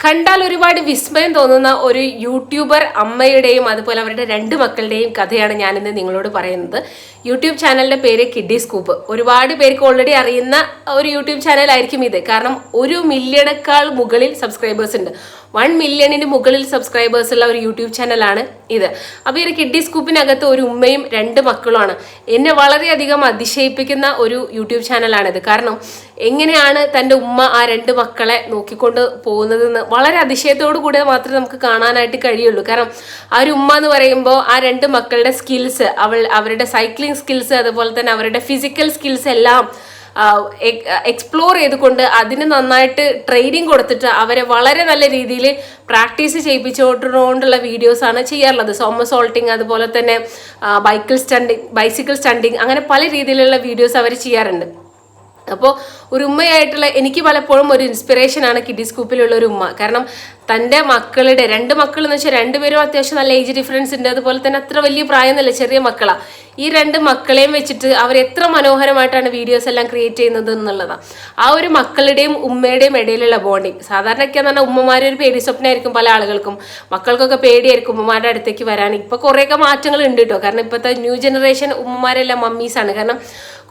കണ്ടാൽ ഒരുപാട് വിസ്മയം തോന്നുന്ന ഒരു യൂട്യൂബർ അമ്മയുടെയും അതുപോലെ അവരുടെ രണ്ട് മക്കളുടെയും കഥയാണ് ഞാനിന്ന് നിങ്ങളോട് പറയുന്നത്. യൂട്യൂബ് ചാനലിന്റെ പേര് കിഡി സ്കൂപ്പ്. ഒരുപാട് പേർക്ക് ഓൾറെഡി അറിയുന്ന ഒരു യൂട്യൂബ് ചാനലായിരിക്കും ഇത്. കാരണം ഒരു മില്യണേക്കാൾ മുകളിൽ സബ്സ്ക്രൈബേഴ്സ് ഉണ്ട്. വൺ മില്യണിന് മുകളിൽ സബ്സ്ക്രൈബേഴ്സ് ഉള്ള ഒരു യൂട്യൂബ് ചാനലാണ് ഇത്. അപ്പോൾ ഈ കിഡി സ്കൂപ്പിനകത്ത് ഒരു ഉമ്മയും രണ്ട് മക്കളുമാണ്. എന്നെ വളരെയധികം അതിശയിപ്പിക്കുന്ന ഒരു യൂട്യൂബ് ചാനലാണിത്. കാരണം എങ്ങനെയാണ് തന്റെ ഉമ്മ ആ രണ്ട് മക്കളെ നോക്കിക്കൊണ്ട് പോകുന്നതെന്ന് വളരെ അതിശയത്തോടു കൂടെ മാത്രമേ നമുക്ക് കാണാനായിട്ട് കഴിയുള്ളൂ. കാരണം ആ ഒരു ഉമ്മ എന്ന് പറയുമ്പോൾ ആ രണ്ട് മക്കളുടെ സ്കിൽസ് അവൾ അവരുടെ സൈക്ലിംഗ് സ്കിൽസ് അതുപോലെ തന്നെ അവരുടെ ഫിസിക്കൽ സ്കിൽസ് എല്ലാം എക്സ്പ്ലോർ ചെയ്തുകൊണ്ട് അതിന് നന്നായിട്ട് ട്രെയിനിങ് കൊടുത്തിട്ട് അവരെ വളരെ നല്ല രീതിയിൽ പ്രാക്ടീസ് ചെയ്യിപ്പിച്ചുകൊണ്ടുള്ള വീഡിയോസാണ് ചെയ്യാറുള്ളത്. സോമ സോമസോൾട്ടിങ് അതുപോലെ തന്നെ ബൈക്കിൾ സ്റ്റണ്ടിങ് ബൈസിക്കിൾ സ്റ്റണ്ടിങ് അങ്ങനെ പല രീതിയിലുള്ള വീഡിയോസ് അവർ ചെയ്യാറുണ്ട്. അപ്പോൾ ഒരു ഉമ്മയായിട്ടുള്ള എനിക്ക് പലപ്പോഴും ഒരു ഇൻസ്പിറേഷൻ ആണ് കിഡി സ്കൂപ്പിലുള്ള ഒരു ഉമ്മ. കാരണം തന്റെ മക്കളുടെ രണ്ട് മക്കൾ എന്ന് വെച്ചാൽ രണ്ടുപേരും അത്യാവശ്യം നല്ല ഏജ് ഡിഫറൻസ് ഉണ്ട്. അതുപോലെ തന്നെ അത്ര വലിയ പ്രായമൊന്നുമില്ല ചെറിയ മക്കളാണ് ഈ രണ്ട് മക്കളെയും വെച്ചിട്ട് അവർ എത്ര മനോഹരമായിട്ടാണ് വീഡിയോസ് എല്ലാം ക്രിയേറ്റ് ചെയ്യുന്നത് എന്നുള്ളതാണ് ആ ഒരു മക്കളുടെയും ഉമ്മയുടെയും ഇടയിലുള്ള ബോണ്ടിങ് സാധാരണയൊക്കെ എന്ന് പറഞ്ഞാൽ ഉമ്മമാരെ ഒരു പേടി സ്വപ്നമായിരിക്കും പല ആളുകൾക്കും. മക്കൾക്കൊക്കെ പേടിയായിരിക്കും ഉമ്മമാരുടെ അടുത്തേക്ക് വരാൻ. ഇപ്പോൾ കുറേയൊക്കെ മാറ്റങ്ങൾ ഉണ്ട് കേട്ടോ. കാരണം ഇപ്പോഴത്തെ ന്യൂ ജനറേഷൻ ഉമ്മമാരെല്ലാം മമ്മീസാണ് കാരണം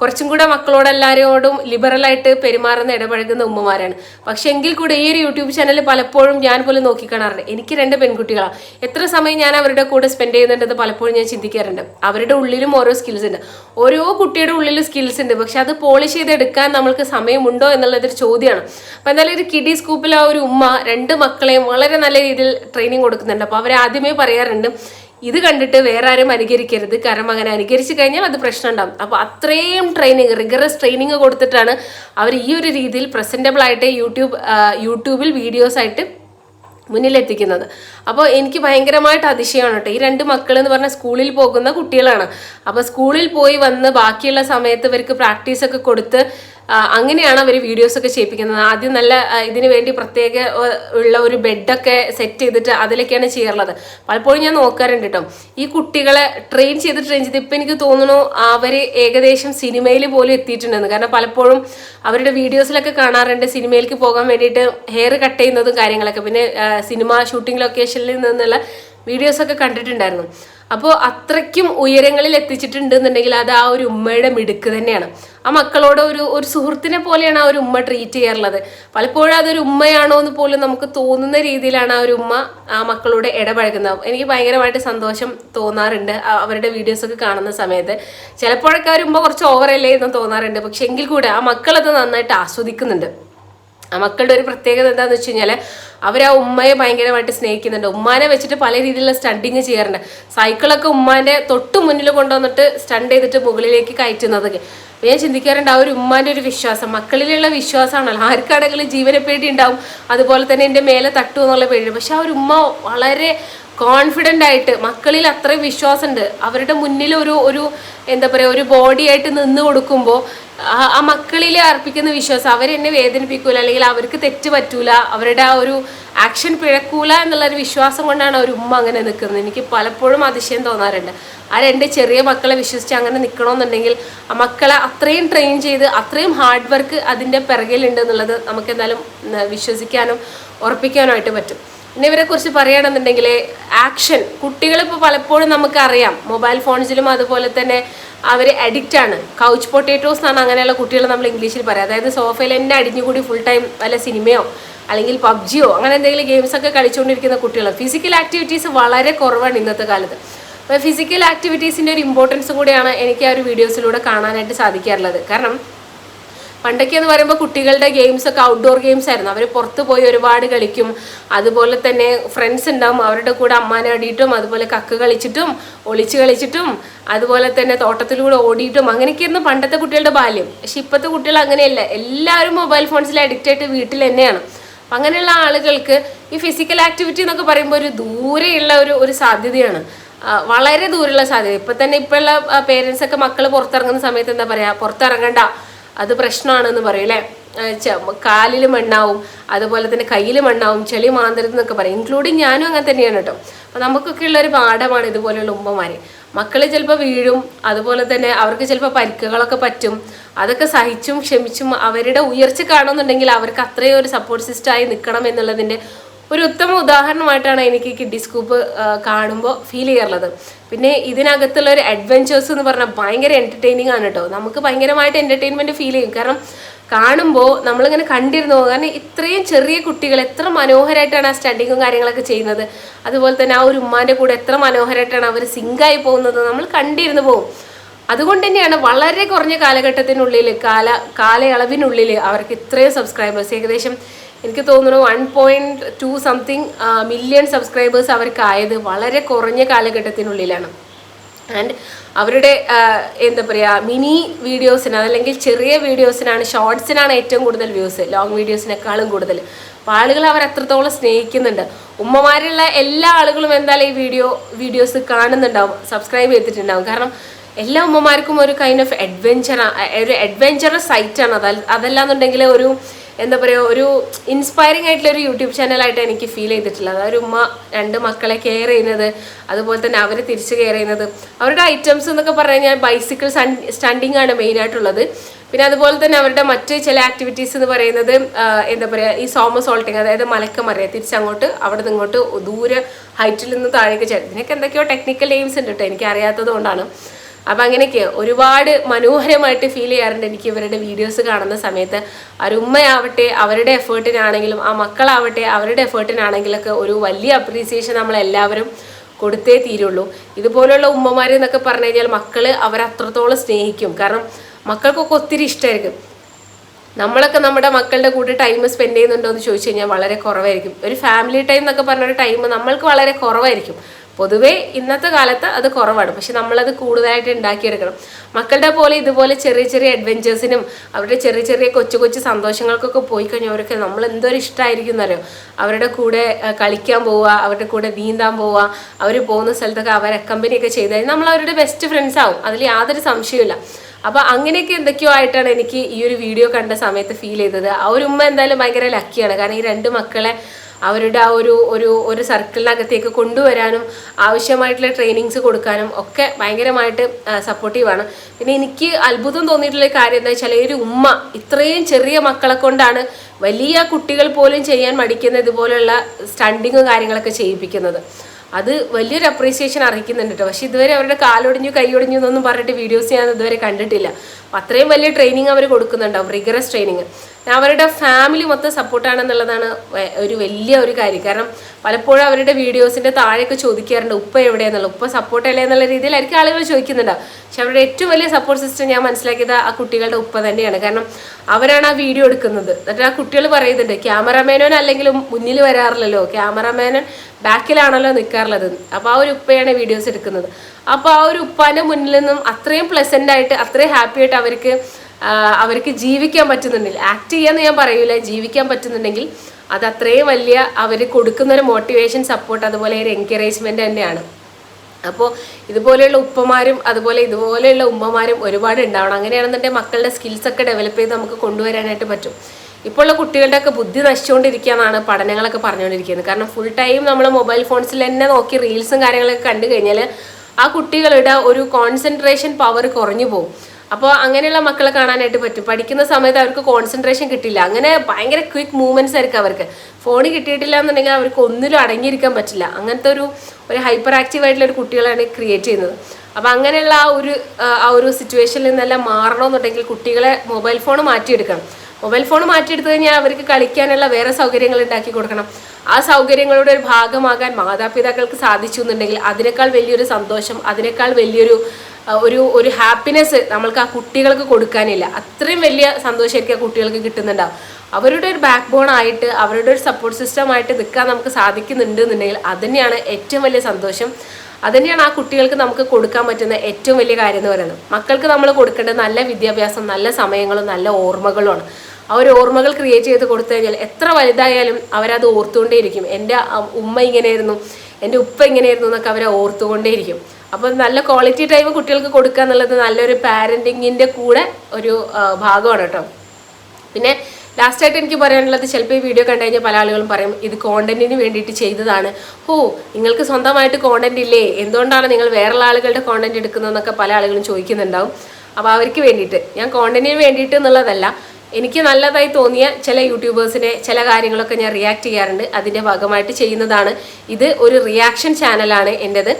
കുറച്ചും കൂടെ മക്കളോടെല്ലാവരോടും ലിബറലായിട്ട് പെരുമാറുന്ന ഇടപഴകുന്ന ഉമ്മമാരാണ്. പക്ഷെ എങ്കിൽ കൂടെ ഈ ഒരു യൂട്യൂബ് ചാനൽ പലപ്പോഴും ഞാൻ പോലും നോക്കിക്കാണാറുണ്ട്. എനിക്ക് രണ്ട് പെൺകുട്ടികളാണ്. എത്ര സമയം ഞാൻ അവരുടെ കൂടെ സ്പെൻഡ് ചെയ്യുന്നുണ്ടെന്ന് പലപ്പോഴും ഞാൻ ചിന്തിക്കാറുണ്ട്. അവരുടെ ഉള്ളിലും ഓരോ സ്കിൽസ് ഉണ്ട്. ഓരോ കുട്ടിയുടെ ഉള്ളിലും സ്കിൽസ് ഉണ്ട്. പക്ഷെ അത് പോളിഷ് ചെയ്തെടുക്കാൻ നമ്മൾക്ക് സമയമുണ്ടോ എന്നുള്ളതൊരു ചോദ്യമാണ്. അപ്പോൾ എന്നാലും ഒരു കിഡി സ്കൂപ്പിൽ ഒരു ഉമ്മ രണ്ട് മക്കളെയും വളരെ നല്ല രീതിയിൽ ട്രെയിനിങ് കൊടുക്കുന്നുണ്ട്. അപ്പോൾ അവർ ആദ്യമേ പറയാറുണ്ട് ഇത് കണ്ടിട്ട് വേറെ ആരും അനുകരിക്കരുത്. കാരണം അങ്ങനെ അനുകരിച്ചു കഴിഞ്ഞാൽ അത് പ്രശ്നം ഉണ്ടാവും. അപ്പോൾ അത്രയും ട്രെയിനിങ് റിഗറസ് ട്രെയിനിങ് കൊടുത്തിട്ടാണ് അവർ ഈ ഒരു രീതിയിൽ പ്രസന്റബിൾ ആയിട്ട് യൂട്യൂബ് യൂട്യൂബിൽ വീഡിയോസ് ആയിട്ട് മുന്നിലെത്തിക്കുന്നത്. അപ്പോൾ എനിക്ക് ഭയങ്കരമായിട്ട് അതിശയമാണ് കേട്ടോ. ഈ രണ്ട് മക്കൾ എന്ന് പറഞ്ഞാൽ സ്കൂളിൽ പോകുന്ന കുട്ടികളാണ്. അപ്പോൾ സ്കൂളിൽ പോയി വന്ന് ബാക്കിയുള്ള സമയത്ത് ഇവർക്ക് പ്രാക്ടീസ് ഒക്കെ കൊടുത്ത് അങ്ങനെയാണ് അവർ വീഡിയോസ് ഒക്കെ ചെയ്യിപ്പിക്കുന്നത്. ആദ്യം നല്ല ഇതിന് വേണ്ടി പ്രത്യേക ഉള്ള ഒരു ബെഡൊക്കെ സെറ്റ് ചെയ്തിട്ട് അതിലൊക്കെയാണ് ചെയ്യാറുള്ളത്. പലപ്പോഴും ഞാൻ നോക്കാറുണ്ട് കേട്ടോ ഈ കുട്ടികളെ ട്രെയിൻ ചെയ്ത് ട്രെയിൻ ചെയ്ത് ഇപ്പം എനിക്ക് തോന്നുന്നു അവർ ഏകദേശം സിനിമയിൽ പോലും എത്തിയിട്ടുണ്ടെന്ന്. കാരണം പലപ്പോഴും അവരുടെ വീഡിയോസിലൊക്കെ കാണാറുണ്ട്. സിനിമയിലേക്ക് പോകാൻ വേണ്ടിയിട്ട് ഹെയർ കട്ട് ചെയ്യുന്നതും കാര്യങ്ങളൊക്കെ. പിന്നെ സിനിമ ഷൂട്ടിംഗ് ലൊക്കേഷനിൽ നിന്നുള്ള വീഡിയോസൊക്കെ കണ്ടിട്ടുണ്ടായിരുന്നു. അപ്പോൾ അത്രയ്ക്കും ഉയരങ്ങളിൽ എത്തിച്ചിട്ടുണ്ട് എന്നുണ്ടെങ്കിൽ അത് ആ ഒരു ഉമ്മയുടെ മിടുക്ക് തന്നെയാണ്. ആ മക്കളോട് ഒരു ഒരു സുഹൃത്തിനെ പോലെയാണ് ആ ഒരു ഉമ്മ ട്രീറ്റ് ചെയ്യാറുള്ളത്. പലപ്പോഴും അതൊരു ഉമ്മയാണോ എന്ന് പോലും നമുക്ക് തോന്നുന്ന രീതിയിലാണ് ആ ഒരു ഉമ്മ ആ മക്കളോട് ഇടപഴകുന്നത്. എനിക്ക് ഭയങ്കരമായിട്ട് സന്തോഷം തോന്നാറുണ്ട് അവരുടെ വീഡിയോസൊക്കെ കാണുന്ന സമയത്ത്. ചിലപ്പോഴൊക്കെ ആ ഒരു ഉമ്മ കുറച്ച് ഓവറല്ലേ എന്ന് തോന്നാറുണ്ട്. പക്ഷെ എങ്കിൽ കൂടെ ആ മക്കളത് നന്നായിട്ട് ആസ്വദിക്കുന്നുണ്ട്. ആ മക്കളുടെ ഒരു പ്രത്യേകത എന്താണെന്ന് വെച്ച് കഴിഞ്ഞാൽ അവർ ആ ഉമ്മയെ ഭയങ്കരമായിട്ട് സ്നേഹിക്കുന്നുണ്ട്. ഉമ്മാനെ വെച്ചിട്ട് പല രീതിയിലുള്ള സ്റ്റണ്ടിങ് ചെയ്യാറുണ്ട്. സൈക്കിളൊക്കെ ഉമ്മാന്റെ തൊട്ട് മുന്നിൽ കൊണ്ടുവന്നിട്ട് സ്റ്റണ്ട് ചെയ്തിട്ട് മുകളിലേക്ക് കയറ്റുന്നതൊക്കെ. ഞാൻ ചിന്തിക്കാറുണ്ട് ആ ഒരു ഉമ്മാന്റെ ഒരു വിശ്വാസം മക്കളിലുള്ള വിശ്വാസമാണല്ലോ. ആർക്കാണെങ്കിലും ജീവനെ പേടി ഉണ്ടാവും. അതുപോലെ തന്നെ എന്റെ മേലെ തട്ടു എന്നുള്ള പേടി. പക്ഷെ ആ ഒരു ഉമ്മ വളരെ കോൺഫിഡന്റ് ആയിട്ട് മക്കളിൽ അത്രയും വിശ്വാസമുണ്ട്. അവരുടെ മുന്നിൽ ഒരു ഒരു എന്താ പറയുക ഒരു ബോഡി ആയിട്ട് നിന്ന് കൊടുക്കുമ്പോൾ ആ- മക്കളിൽ അർപ്പിക്കുന്ന വിശ്വാസം അവരെന്നെ വേദനിപ്പിക്കൂല അല്ലെങ്കിൽ അവർക്ക് തെറ്റ് പറ്റൂല അവരുടെ ആ ഒരു ആക്ഷൻ പിഴക്കൂല എന്നുള്ളൊരു വിശ്വാസം കൊണ്ടാണ് ഒരു ഉമ്മ അങ്ങനെ നിൽക്കുന്നത്. എനിക്ക് പലപ്പോഴും അതിശയം തോന്നാറുണ്ട്. ആ രണ്ട് ചെറിയ മക്കളെ വിശ്വസിച്ച് അങ്ങനെ നിൽക്കണമെന്നുണ്ടെങ്കിൽ ആ മക്കളെ അത്രയും ട്രെയിൻ ചെയ്ത് അത്രയും ഹാർഡ് വർക്ക് അതിന്റെ പിറകിലുണ്ട് എന്നുള്ളത് നമുക്ക് എന്തായാലും വിശ്വസിക്കാനും ഉറപ്പിക്കാനുമായിട്ട് പറ്റും. പിന്നെ ഇവരെ കുറിച്ച് പറയുകയാണെന്നുണ്ടെങ്കിൽ ആക്ഷൻ കുട്ടികളിപ്പോൾ പലപ്പോഴും നമുക്കറിയാം. മൊബൈൽ ഫോൺസിലും അതുപോലെ തന്നെ അവർ അഡിക്റ്റ് ആണ്. കൗച്ച് പൊട്ടേറ്റോസ് എന്നാണ് അങ്ങനെയുള്ള കുട്ടികൾ നമ്മൾ ഇംഗ്ലീഷിൽ പറയാം. അതായത് സോഫയിൽ തന്നെ അടിഞ്ഞുകൂടി ഫുൾ ടൈം വല്ല സിനിമയോ അല്ലെങ്കിൽ പബ്ജിയോ അങ്ങനെ എന്തെങ്കിലും ഗെയിംസ് ഒക്കെ കളിച്ചുകൊണ്ടിരിക്കുന്ന കുട്ടികൾ ഫിസിക്കൽ ആക്ടിവിറ്റീസ് വളരെ കുറവാണ് ഇന്നത്തെ കാലത്ത്. അപ്പോൾ ഫിസിക്കൽ ആക്ടിവിറ്റീസിന്റെ ഒരു ഇമ്പോർട്ടൻസ് കൂടിയാണ് എനിക്ക് ആ ഒരു വീഡിയോസിലൂടെ കാണാനായിട്ട് സാധിക്കാറുള്ളത്. കാരണം പണ്ടൊക്കെ എന്ന് പറയുമ്പോൾ കുട്ടികളുടെ ഗെയിംസ് ഒക്കെ ഔട്ട്ഡോർ ഗെയിംസ് ആയിരുന്നു. അവർ പുറത്ത് പോയി ഒരുപാട് കളിക്കും. അതുപോലെ തന്നെ ഫ്രണ്ട്സ് ഉണ്ടാവും. അവരുടെ കൂടെ അമ്മാനാടിയിട്ടും അതുപോലെ കക്ക് കളിച്ചിട്ടും ഒളിച്ച് കളിച്ചിട്ടും അതുപോലെ തന്നെ തോട്ടത്തിലൂടെ ഓടിയിട്ടും അങ്ങനെയൊക്കെയായിരുന്നു പണ്ടത്തെ കുട്ടികളുടെ ബാല്യം. പക്ഷെ ഇപ്പോഴത്തെ കുട്ടികൾ അങ്ങനെയല്ല. എല്ലാവരും മൊബൈൽ ഫോൺസിൽ അഡിക്റ്റ് ആയിട്ട് വീട്ടിൽ തന്നെയാണ്. അപ്പം അങ്ങനെയുള്ള ആളുകൾക്ക് ഈ ഫിസിക്കൽ ആക്ടിവിറ്റി എന്നൊക്കെ പറയുമ്പോൾ ഒരു ദൂരെയുള്ള ഒരു ഒരു സാധ്യതയാണ്. വളരെ ദൂരെയുള്ള സാധ്യത. ഇപ്പം തന്നെ ഇപ്പോഴുള്ള പേരൻസ് ഒക്കെ മക്കൾ പുറത്തിറങ്ങുന്ന സമയത്ത് എന്താ പറയുക പുറത്തിറങ്ങണ്ട. അത് പ്രശ്നമാണെന്ന് പറയും അല്ലേ? കാലിൽ മണ്ണാവും അതുപോലെ തന്നെ കയ്യിൽ മണ്ണാവും ചെളി മാന്തരുത് എന്നൊക്കെ പറയും. ഇൻക്ലൂഡിങ് ഞാനും അങ്ങനെ തന്നെയാണ് കേട്ടോ. അപ്പം നമുക്കൊക്കെ ഉള്ള ഒരു പാഠമാണ് ഇതുപോലെയുള്ള ഉമ്മമാര്. മക്കൾ ചിലപ്പോൾ വീഴും അതുപോലെ തന്നെ അവർക്ക് ചിലപ്പോൾ പരിക്കുകളൊക്കെ പറ്റും. അതൊക്കെ സഹിച്ചും ക്ഷമിച്ചും അവരുടെ ഉയർച്ച കാണുന്നുണ്ടെങ്കിൽ അവർക്ക് അത്രയും ഒരു സപ്പോർട്ട് സിസ്റ്റമായി നിൽക്കണം എന്നുള്ളതിന്റെ ഒരു ഉത്തമ ഉദാഹരണമായിട്ടാണ് എനിക്ക് കിഡി സ്കൂപ്പ് കാണുമ്പോൾ ഫീൽ ചെയ്യാറുള്ളത്. പിന്നെ ഇതിനകത്തുള്ള ഒരു അഡ്വഞ്ചേഴ്സ് എന്ന് പറഞ്ഞാൽ ഭയങ്കര എന്റർടൈനിങ് ആണ് കേട്ടോ നമുക്ക് ഭയങ്കരമായിട്ട് എന്റർടൈൻമെന്റ് ഫീൽ ചെയ്യും. കാരണം കാണുമ്പോൾ നമ്മളിങ്ങനെ കണ്ടിരുന്നു കാരണം ഇത്രയും ചെറിയ കുട്ടികൾ എത്ര മനോഹരമായിട്ടാണ് ആ സ്റ്റഡിങ്ങും കാര്യങ്ങളൊക്കെ ചെയ്യുന്നത്. അതുപോലെ തന്നെ ആ ഒരു ഉമ്മാന്റെ കൂടെ എത്ര മനോഹരമായിട്ടാണ് അവർ സിങ്കായി പോകുന്നത് നമ്മൾ കണ്ടിരുന്നു പോകും. അതുകൊണ്ട് തന്നെയാണ് വളരെ കുറഞ്ഞ കാലഘട്ടത്തിനുള്ളിൽ കാല കാലയളവിനുള്ളിൽ അവർക്ക് ഇത്രയും സബ്സ്ക്രൈബേഴ്സ് ഏകദേശം എനിക്ക് തോന്നുന്നു one point two something million subscribers അവർക്കായത് വളരെ കുറഞ്ഞ കാലഘട്ടത്തിനുള്ളിലാണ്. ആൻഡ് അവരുടെ എന്താ പറയുക മിനി വീഡിയോസിന് അതല്ലെങ്കിൽ ചെറിയ വീഡിയോസിനാണ് ഷോർട്സിനാണ് ഏറ്റവും കൂടുതൽ വ്യൂസ് ലോങ് വീഡിയോസിനേക്കാളും കൂടുതൽ. അപ്പോൾ ആളുകൾ അവർ അത്രത്തോളം സ്നേഹിക്കുന്നുണ്ട്. ഉമ്മമാരുള്ള എല്ലാ ആളുകളും എന്തായാലും ഈ വീഡിയോ വീഡിയോസ് കാണുന്നുണ്ടാവും സബ്സ്ക്രൈബ് ചെയ്തിട്ടുണ്ടാവും. കാരണം എല്ലാ ഉമ്മമാർക്കും ഒരു കൈൻഡ് ഓഫ് അഡ്വഞ്ചർ ഒരു അഡ്വെഞ്ചറസ് സൈറ്റാണ് അത് അതല്ലാന്നുണ്ടെങ്കിൽ ഒരു എന്താ പറയുക ഒരു ഇൻസ്പയറിംഗ് ആയിട്ടുള്ള ഒരു യൂട്യൂബ് ചാനലായിട്ട് എനിക്ക് ഫീൽ ചെയ്തിട്ടില്ല അതായത് ഉമ്മ രണ്ട് മക്കളെ കെയർ ചെയ്യുന്നത് അതുപോലെ തന്നെ അവരെ തിരിച്ച് കെയർ ചെയ്യുന്നത്. അവരുടെ ഐറ്റംസ് എന്നൊക്കെ പറഞ്ഞു കഴിഞ്ഞാൽ ബൈസിക്കിൾ സ്റ്റണ്ടിങ് ആണ് മെയിനായിട്ടുള്ളത് പിന്നെ അതുപോലെ തന്നെ അവരുടെ മറ്റ് ചില ആക്ടിവിറ്റീസ് എന്ന് പറയുന്നത് എന്താ പറയുക ഈ സോമ സോൾട്ടിങ് അതായത് മലക്കമറിയ തിരിച്ചങ്ങോട്ട് അവിടെ നിന്ന് ഇങ്ങോട്ട് ദൂരെ ഹൈറ്റിൽ നിന്ന് താഴേക്ക് ചാടി ഇതിനൊക്കെ എന്തൊക്കെയോ ടെക്നിക്കൽ എയിംസ് ഉണ്ട് കേട്ടോ എനിക്ക് അറിയാത്തത് കൊണ്ടാണ്. അപ്പം അങ്ങനെയൊക്കെ ഒരുപാട് മനോഹരമായിട്ട് ഫീൽ ചെയ്യാറുണ്ട് എനിക്ക് ഇവരുടെ വീഡിയോസ് കാണുന്ന സമയത്ത്. അവരുമ്മയാവട്ടെ അവരുടെ എഫേർട്ടിനാണെങ്കിലും ആ മക്കളാവട്ടെ അവരുടെ എഫേർട്ടിനാണെങ്കിലൊക്കെ ഒരു വലിയ അപ്രീസിയേഷൻ നമ്മൾ എല്ലാവരും കൊടുത്തേ തീരുള്ളൂ. ഇതുപോലുള്ള ഉമ്മമാർ എന്നൊക്കെ പറഞ്ഞു കഴിഞ്ഞാൽ മക്കൾ അവരത്രത്തോളം സ്നേഹിക്കും. കാരണം മക്കൾക്കൊക്കെ ഒത്തിരി ഇഷ്ടമായിരിക്കും നമ്മളൊക്കെ നമ്മുടെ മക്കളുടെ കൂടെ ടൈം സ്പെൻഡ് ചെയ്യുന്നുണ്ടോ എന്ന് ചോദിച്ചു കഴിഞ്ഞാൽ വളരെ കുറവായിരിക്കും. ഒരു ഫാമിലി ടൈം എന്നൊക്കെ പറഞ്ഞൊരു ടൈം നമ്മൾക്ക് വളരെ കുറവായിരിക്കും. പൊതുവേ ഇന്നത്തെ കാലത്ത് അത് കുറവാണ്. പക്ഷെ നമ്മളത് കൂടുതലായിട്ട് ഉണ്ടാക്കിയെടുക്കണം. മക്കളുടെ പോലെ ഇതുപോലെ ചെറിയ ചെറിയ അഡ്വഞ്ചേഴ്സിനും അവരുടെ ചെറിയ ചെറിയ കൊച്ചു കൊച്ചു സന്തോഷങ്ങൾക്കൊക്കെ പോയി കഴിഞ്ഞാൽ അവരൊക്കെ നമ്മൾ എന്തോ ഇഷ്ടമായിരിക്കും എന്നറിയോ അവരുടെ കൂടെ കളിക്കാൻ പോവുക അവരുടെ കൂടെ നീന്താൻ പോവുക അവർ പോകുന്ന സ്ഥലത്തൊക്കെ അവരെ കമ്പനിയൊക്കെ ചെയ്ത് കഴിഞ്ഞാൽ നമ്മൾ അവരുടെ ബെസ്റ്റ് ഫ്രണ്ട്സ് ആവും. അതിൽ യാതൊരു സംശയമില്ല അപ്പോൾ അങ്ങനെയൊക്കെ എന്തൊക്കെയോ ആയിട്ടാണ് എനിക്ക് ഈ ഒരു വീഡിയോ കണ്ട സമയത്ത് ഫീൽ ചെയ്തത്. ആ ഒരു ഉമ്മ എന്തായാലും ഭയങ്കര ലക്കിയാണ് കാരണം ഈ രണ്ട് മക്കളെ അവരുടെ ആ ഒരു ഒരു ഒരു സർക്കിളിനകത്തേക്ക് കൊണ്ടുവരാനും ആവശ്യമായിട്ടുള്ള ട്രെയിനിങ്സ് കൊടുക്കാനും ഒക്കെ ഭയങ്കരമായിട്ട് സപ്പോർട്ടീവാണ് പിന്നെ എനിക്ക് അത്ഭുതം തോന്നിയിട്ടുള്ള കാര്യം എന്താ വെച്ചാൽ ഒരു ഉമ്മ ഇത്രയും ചെറിയ മക്കളെ കൊണ്ടാണ് വലിയ കുട്ടികൾ പോലും ചെയ്യാൻ മടിക്കുന്ന ഇതുപോലെയുള്ള സ്റ്റണ്ടിങ്ങും കാര്യങ്ങളൊക്കെ ചെയ്യിപ്പിക്കുന്നത്. അത് വലിയൊരു അപ്രീസിയേഷൻ അർഹിക്കുന്നുണ്ട് കേട്ടോ പക്ഷെ ഇതുവരെ അവരുടെ കാലൊടിഞ്ഞു കൈയൊടിഞ്ഞു എന്നൊന്നും പറഞ്ഞിട്ട് വീഡിയോസ് ഞാൻ ഇതുവരെ കണ്ടിട്ടില്ല. അത്രയും വലിയ ട്രെയിനിങ് അവർ കൊടുക്കുന്നുണ്ടാവും റിഗറസ് ട്രെയിനിങ് അവരുടെ ഫാമിലി മൊത്തം സപ്പോർട്ടാണെന്നുള്ളതാണ് ഒരു വലിയ ഒരു കാര്യം. കാരണം പലപ്പോഴും അവരുടെ വീഡിയോസിന്റെ താഴെയൊക്കെ ചോദിക്കാറുണ്ട് ഉപ്പ എവിടെയെന്നുള്ള ഉപ്പ സപ്പോർട്ട് അല്ലേ? എന്നുള്ള രീതിയിലായിരിക്കും ആളുകൾ ചോദിക്കുന്നുണ്ടാവും പക്ഷെ അവരുടെ ഏറ്റവും വലിയ സപ്പോർട്ട് സിസ്റ്റം ഞാൻ മനസ്സിലാക്കിയത് ആ കുട്ടികളുടെ ഉപ്പ തന്നെയാണ്. കാരണം അവരാണ് ആ വീഡിയോ എടുക്കുന്നത്. എന്നിട്ട് ആ കുട്ടികൾ പറയുന്നുണ്ട് ക്യാമറമാനോൻ അല്ലെങ്കിലും മുന്നിൽ വരാറില്ലല്ലോ? ക്യാമറമാനൻ ബാക്കിലാണല്ലോ നിൽക്കാറുള്ളത് അപ്പോൾ ആ ഒരു ഉപ്പയാണ് വീഡിയോസ് എടുക്കുന്നത്. അപ്പോൾ ആ ഒരു ഉപ്പാന്റെ മുന്നിൽ നിന്നും അത്രയും പ്ലസന്റ് ആയിട്ട് അത്രയും ഹാപ്പി ആയിട്ട് അവർക്ക് അവർക്ക് ജീവിക്കാൻ പറ്റുന്നുണ്ടെങ്കിൽ ആക്ട് ചെയ്യാന്ന് ഞാൻ പറയൂല ജീവിക്കാൻ പറ്റുന്നുണ്ടെങ്കിൽ അത് അത്രയും വലിയ അവർ കൊടുക്കുന്ന ഒരു മോട്ടിവേഷൻ സപ്പോർട്ട് അതുപോലെ ഒരു എൻകറേജ്മെന്റ് തന്നെയാണ്. അപ്പോൾ ഇതുപോലെയുള്ള ഉപ്പമാരും അതുപോലെ ഇതുപോലെയുള്ള ഉമ്മമാരും ഒരുപാട് ഉണ്ടാവണം അങ്ങനെയാണെന്നുണ്ടെങ്കിൽ മക്കളുടെ സ്കിൽസൊക്കെ ഡെവലപ്പ് ചെയ്ത് നമുക്ക് കൊണ്ടുവരാനായിട്ട് പറ്റും. ഇപ്പോൾ ഉള്ള കുട്ടികളുടെയൊക്കെ ബുദ്ധി നശിച്ചുകൊണ്ടിരിക്കുകയെന്നാണ് പഠനങ്ങളൊക്കെ പറഞ്ഞുകൊണ്ടിരിക്കുന്നത്. കാരണം ഫുൾ ടൈം നമ്മൾ മൊബൈൽ ഫോൺസിൽ തന്നെ നോക്കി റീൽസും കാര്യങ്ങളൊക്കെ കണ്ടു കഴിഞ്ഞാൽ ആ കുട്ടികളുടെ ഒരു കോൺസെൻട്രേഷൻ പവർ കുറഞ്ഞു പോകും. അപ്പോൾ അങ്ങനെയുള്ള മക്കളെ കാണാനായിട്ട് പറ്റും. പഠിക്കുന്ന സമയത്ത് അവർക്ക് കോൺസെൻട്രേഷൻ കിട്ടില്ല. അങ്ങനെ ഭയങ്കര ക്വിക്ക് മൂവ്മെന്റ്സ് ആയിരിക്കും അവർക്ക്. ഫോൺ കിട്ടിയിട്ടില്ല എന്നുണ്ടെങ്കിൽ അവർക്ക് ഒന്നിലും അടങ്ങിയിരിക്കാൻ പറ്റില്ല. അങ്ങനത്തെ ഒരു ഒരു ഹൈപ്പർ ആക്റ്റീവ് ആയിട്ടുള്ള ഒരു കുട്ടികളാണ് ക്രിയേറ്റ് ചെയ്യുന്നത്. അപ്പോൾ അങ്ങനെയുള്ള ആ ഒരു ആ ഒരു സിറ്റുവേഷനിൽ നിന്നെല്ലാം മാറണമെന്നുണ്ടെങ്കിൽ കുട്ടികളെ മൊബൈൽ ഫോൺ മാറ്റിയെടുക്കണം. മൊബൈൽ ഫോൺ മാറ്റിയെടുത്ത് കഴിഞ്ഞാൽ അവർക്ക് കളിക്കാനുള്ള വേറെ സൗകര്യങ്ങൾ ഉണ്ടാക്കി കൊടുക്കണം. ആ സൗകര്യങ്ങളുടെ ഒരു ഭാഗമാകാൻ മാതാപിതാക്കൾക്ക് സാധിച്ചു എന്നുണ്ടെങ്കിൽ അതിനേക്കാൾ വലിയൊരു സന്തോഷം അതിനേക്കാൾ വലിയൊരു ഒരു ഒരു ഹാപ്പിനെസ് നമ്മൾക്ക് ആ കുട്ടികൾക്ക് കൊടുക്കാനില്ല. അത്രയും വലിയ സന്തോഷമായിരിക്കും ആ കുട്ടികൾക്ക് കിട്ടുന്നുണ്ടാവും അവരുടെ ഒരു ബാക്ക് ബോൺ ആയിട്ട് അവരുടെ ഒരു സപ്പോർട്ട് സിസ്റ്റമായിട്ട് നിൽക്കാൻ നമുക്ക് സാധിക്കുന്നുണ്ട് എന്നുണ്ടെങ്കിൽ അതുതന്നെയാണ് ഏറ്റവും വലിയ സന്തോഷം. അതുതന്നെയാണ് ആ കുട്ടികൾക്ക് നമുക്ക് കൊടുക്കാൻ പറ്റുന്ന ഏറ്റവും വലിയ കാര്യം എന്ന് പറയുന്നത്. മക്കൾക്ക് നമ്മൾ കൊടുക്കേണ്ടത് നല്ല വിദ്യാഭ്യാസം നല്ല സമയങ്ങളും നല്ല ഓർമ്മകളുമാണ്. ആ ഒരു ഓർമ്മകൾ ക്രിയേറ്റ് ചെയ്ത് കൊടുത്തു കഴിഞ്ഞാൽ എത്ര വലുതായാലും അവരത് ഓർത്തുകൊണ്ടേയിരിക്കും. എന്റെ ഉമ്മ ഇങ്ങനെയായിരുന്നു എന്റെ ഉപ്പ ഇങ്ങനെയായിരുന്നു എന്നൊക്കെ അവരെ ഓർത്തുകൊണ്ടേയിരിക്കും. അപ്പോൾ നല്ല ക്വാളിറ്റി ടൈം കുട്ടികൾക്ക് കൊടുക്കുക എന്നുള്ളത് നല്ലൊരു പാരന്റിങ്ങിന്റെ കൂടെ ഒരു ഭാഗമാണ് കേട്ടോ. പിന്നെ ലാസ്റ്റായിട്ട് എനിക്ക് പറയാനുള്ളത് ചിലപ്പോൾ ഈ വീഡിയോ കണ്ടു കഴിഞ്ഞാൽ പല ആളുകളും പറയും ഇത് കോണ്ടന്റിന് വേണ്ടിയിട്ട് ചെയ്തതാണ്. ഓ നിങ്ങൾക്ക് സ്വന്തമായിട്ട് കോണ്ടന്റ് ഇല്ലേ? എന്തുകൊണ്ടാണ് നിങ്ങൾ വേറെ ആളുകളുടെ കോണ്ടന്റ് എടുക്കുന്നതെന്നൊക്കെ പല ആളുകളും ചോദിക്കുന്നുണ്ടാവും. അപ്പോൾ അവർക്ക് വേണ്ടിയിട്ട് ഞാൻ കോണ്ടന്റിന് വേണ്ടിയിട്ട് എന്നുള്ളതല്ല എനിക്ക് നല്ലതായി തോന്നിയ ചില യൂട്യൂബേഴ്സിനെ ചില കാര്യങ്ങളൊക്കെ ഞാൻ റിയാക്ട് ചെയ്യാറുണ്ട്. അതിന്റെ ഭാഗമായിട്ട് ചെയ്യുന്നതാണ്. ഇത് ഒരു റിയാക്ഷൻ ചാനലാണ് എന്റെത്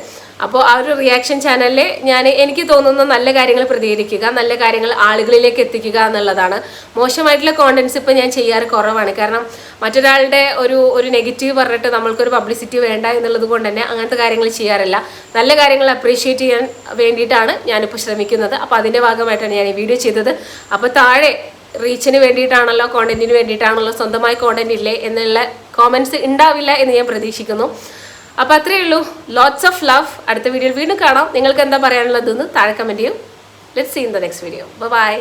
അപ്പോൾ ആ ഒരു റിയാക്ഷൻ ചാനലിൽ ഞാൻ എനിക്ക് തോന്നുന്ന നല്ല കാര്യങ്ങൾ പ്രതികരിക്കുക നല്ല കാര്യങ്ങൾ ആളുകളിലേക്ക് എത്തിക്കുക എന്നുള്ളതാണ്. മോശമായിട്ടുള്ള കോണ്ടൻസ് ഇപ്പോൾ ഞാൻ ചെയ്യാറ് കുറവാണ്. കാരണം മറ്റൊരാളുടെ ഒരു ഒരു നെഗറ്റീവ് പറഞ്ഞിട്ട് നമ്മൾക്കൊരു പബ്ലിസിറ്റി വേണ്ട എന്നുള്ളത് കൊണ്ട് തന്നെ അങ്ങനത്തെ കാര്യങ്ങൾ ചെയ്യാറില്ല. നല്ല കാര്യങ്ങൾ അപ്രീഷിയേറ്റ് ചെയ്യാൻ വേണ്ടിയിട്ടാണ് ഞാനിപ്പോൾ ശ്രമിക്കുന്നത്. അപ്പോൾ അതിന്റെ ഭാഗമായിട്ടാണ് ഞാൻ ഈ വീഡിയോ ചെയ്തത്. അപ്പോൾ താഴെ റീച്ചിന് വേണ്ടിയിട്ടാണല്ലോ കോണ്ടന്റിന് വേണ്ടിയിട്ടാണല്ലോ സ്വന്തമായി കോണ്ടന്റ് ഇല്ലേ എന്നുള്ള കോമൻസ് ഉണ്ടാവില്ല എന്ന് ഞാൻ പ്രതീക്ഷിക്കുന്നു. അപ്പോൾ അത്രയേ ഉള്ളൂ. ലോട്ട്സ് ഓഫ് ലവ് അടുത്ത വീഡിയോയിൽ വീണ്ടും കാണാം. നിങ്ങൾക്ക് എന്താ പറയാനുള്ളതെന്ന് താഴെ കമന്റ് ചെയ്യും. Let's see in the next video bye